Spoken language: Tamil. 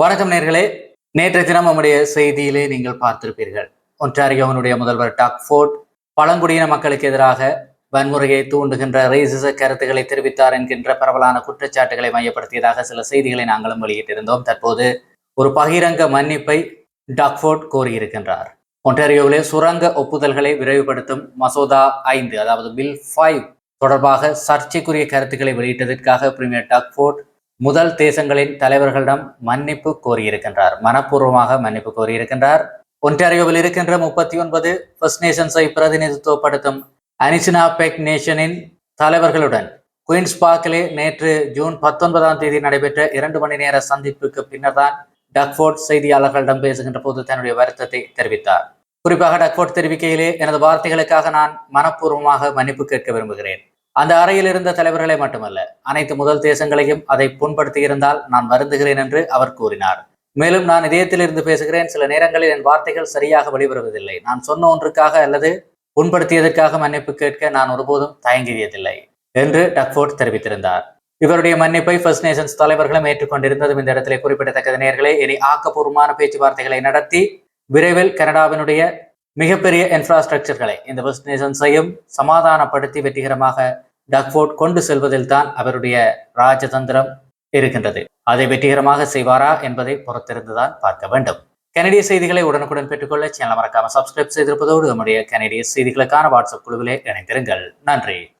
வணக்கம் நேர்களே. நேற்றைய தினம் நம்முடைய செய்தியிலே நீங்கள் பார்த்திருப்பீர்கள். ஒன்றாரியோவனுடைய முதல்வர் டாக்ஃபோர்ட் பழங்குடியின மக்களுக்கு எதிராக வன்முறையை தூண்டுகின்ற ரேசிச கருத்துக்களை தெரிவித்தார் என்கின்ற பரவலான குற்றச்சாட்டுகளை மையப்படுத்தியதாக சில செய்திகளை நாங்களும் வெளியிட்டிருந்தோம். தற்போது ஒரு பகிரங்க மன்னிப்பை டாக்ஃபோர்ட் கோரியிருக்கின்றார். ஒன்டாரியோவிலே சுரங்க ஒப்புதல்களை விரைவுபடுத்தும் மசோதா ஐந்து அதாவது பில் ஃபைவ் தொடர்பாக சர்ச்சைக்குரிய கருத்துக்களை வெளியிட்டதற்காக பிரீமியர் டாக்ஃபோர்ட் முதல் தேசங்களின் தலைவர்களிடம் மன்னிப்பு கோரியிருக்கின்றார். மனப்பூர்வமாக மன்னிப்பு கோரியிருக்கின்றார். ஒன்டாரியோவில் இருக்கின்ற முப்பத்தி ஒன்பது ஃபர்ஸ்ட் நேஷன்ஸை பிரதிநிதித்துவப்படுத்தும் அனிசினா பெக் நேஷனின் தலைவர்களுடன் குயின்ஸ் பார்க்கிலே நேற்று ஜூன் பத்தொன்பதாம் தேதி நடைபெற்ற இரண்டு மணி நேர சந்திப்புக்கு பின்னர் தான் டக்ஃபோர்ட் செய்தியாளர்களிடம் பேசுகின்ற போது தன்னுடைய வருத்தத்தை தெரிவித்தார். குறிப்பாக டக்ஃபோர்ட் தெரிவிக்கையிலே எனது வார்த்தைகளுக்காக நான் மனப்பூர்வமாக மன்னிப்பு கேட்க விரும்புகிறேன். அந்த அறையில் இருந்த தலைவர்களை மட்டுமல்ல அனைத்து முதல் தேசங்களையும் அதை புண்படுத்தியிருந்தால் நான் வருந்துகிறேன் என்று அவர் கூறினார். மேலும் நான் இதயத்தில் இருந்து பேசுகிறேன் சில நேரங்களில் என் வார்த்தைகள் சரியாக வெளிவருவதில்லை. நான் சொன்ன ஒன்றுக்காக அல்லது புண்படுத்தியதற்காக மன்னிப்பு கேட்க நான் ஒருபோதும் தயங்கியதில்லை என்று டக்ஃபோர்ட் தெரிவித்திருந்தார். இவருடைய மன்னிப்பை ஃபர்ஸ்ட் நேஷன்ஸ் தலைவர்களும் ஏற்றுக்கொண்டிருந்ததும் இந்த இடத்திலே குறிப்பிடத்தக்கது. நேர்களே இனி ஆக்கப்பூர்வமான பேச்சுவார்த்தைகளை நடத்தி விரைவில் கனடாவினுடைய மிகப்பெரிய இன்ஃப்ராஸ்ட்ரக்சர்களை இந்த ஃபர்ஸ்ட் நேஷன்ஸையும் சமாதானப்படுத்தி வெற்றிகரமாக டக்ஃபோர்ட் கொண்டு செல்வதில் தான் அவருடைய ராஜதந்திரம் இருக்கின்றது. அதை வெற்றிகரமாக செய்வாரா என்பதை பொறுத்திருந்துதான் பார்க்க வேண்டும். கனடிய செய்திகளை உடனுக்குடன் பெற்றுக்கொள்ள சேனல் மறக்காம சப்ஸ்கிரைப் செய்திருப்பதோடு நம்முடைய கனடிய செய்திகளுக்கான வாட்ஸ்அப் குழுவிலே இணைந்திருங்கள். நன்றி.